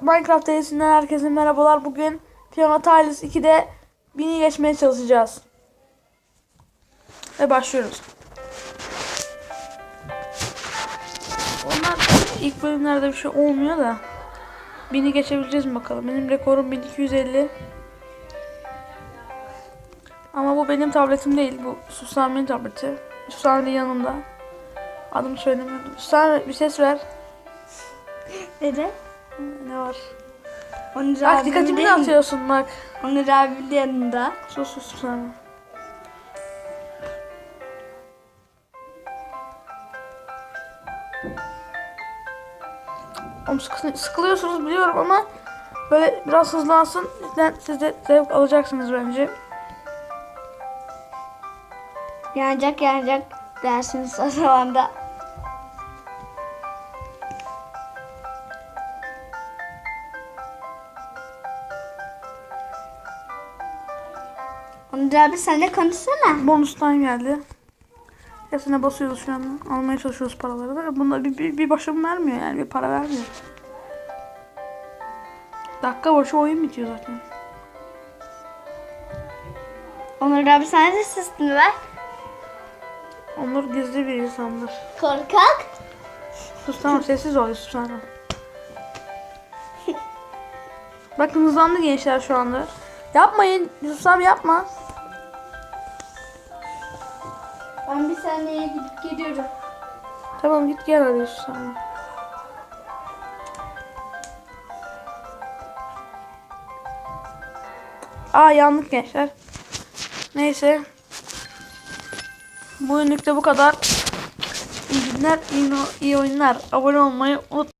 Minecraft serisinden herkese merhabalar. Bugün Piyano Tiles 2'de bini geçmeye çalışacağız. Ve başlıyoruz. Onlar ilk bölümlerde bir şey olmuyor da. Bini geçebileceğiz mi bakalım. Benim rekorum 1250. Ama bu benim tabletim değil. Bu Susami'nin tableti. Susami de yanımda. Adımı söylemiyorum. Susami bir ses ver. Dedi. Ne var? Onur Bak dikkatimi dağıtıyorsun bak. Onur abim de yanında. Sus sus sen. Oğlum sıkı- sıkılıyorsunuz biliyorum ama böyle biraz hızlansın. Sizden siz de zevk alacaksınız bence. Yanacak yanacak dersiniz o zaman da. Onur abi sen de konuşsana. Bonustan geldi. Hepsine basıyoruz şu an. Almaya çalışıyoruz paraları da. Bunda bir, bir, bir başım vermiyor yani. Bir para vermiyor. Dakika başı oyun bitiyor zaten. Onur abi sen de sesini ver. Onur gizli bir insandır. Korkak. Sus tamam sessiz ol Yusuf sana. Bakın hızlandı gençler şu anda. Yapmayın Yusuf abi yapma. Ben bir saniyeye gidip geliyorum. Tamam git gel hadi Yusuf abi. Aa yandık gençler. Neyse. Bugünlük de bu kadar. İyi günler, iyi, iyi oyunlar. Abone olmayı unutmayın.